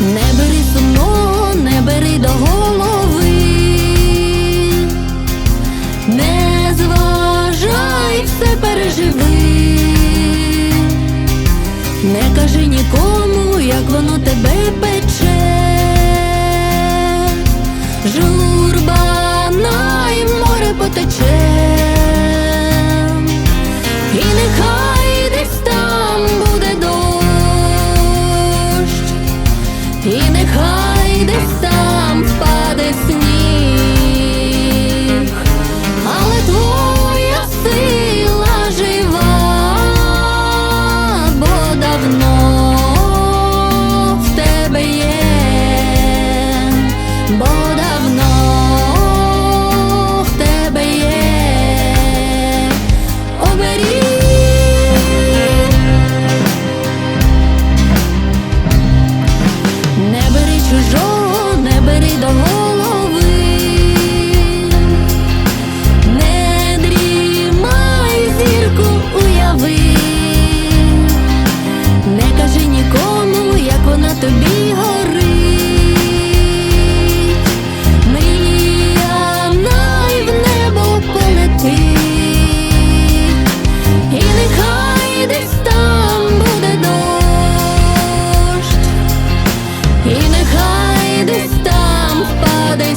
Не бери сумно, не бери до голови, не зважай все переживи, не кажи нікому, як воно тебе пече. Журба 是柔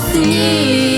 sim.